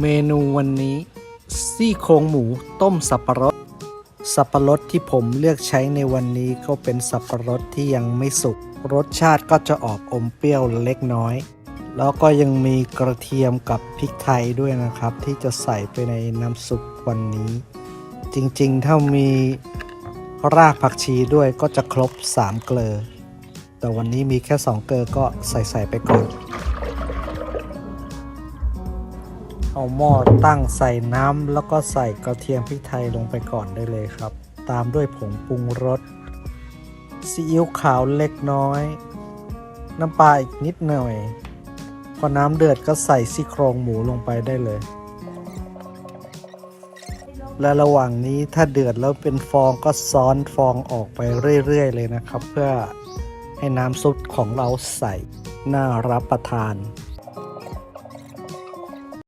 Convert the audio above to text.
เมนูวันนี้ ซี่โครงหมูต้มสับปะรด สับปะรดที่ผมเลือกใช้ในวันนี้ก็เป็นสับปะรดที่ยังไม่สุก รสชาติก็จะออกอมเปรี้ยวเล็กน้อย แล้วก็ยังมีกระเทียมกับพริกไทยด้วยนะครับ ที่จะใส่ไปในน้ำซุปวันนี้ จริงๆ ถ้ามีรากผักชีด้วยก็จะครบ 3 เกลอ แต่วันนี้มีแค่ 2 เกลอก็ใส่ใส่ไปก่อน เอาหม้อตั้งใส่น้ำแล้วก็ใส่กระเทียมพริกไทยลงไปก่อนได้เลยครับ ตามด้วยผงปรุงรสซีอิ๊วขาวเล็กน้อย น้ำปลาอีกนิดหน่อย พอน้ำเดือดก็ใส่ซี่โครงหมูลงไปได้เลย และระหว่างนี้ถ้าเดือดแล้วเป็นฟองก็ซ้อนฟองออกไปเรื่อยๆเลยนะครับ เพื่อให้น้ำซุปของเราใส่น่ารับประทาน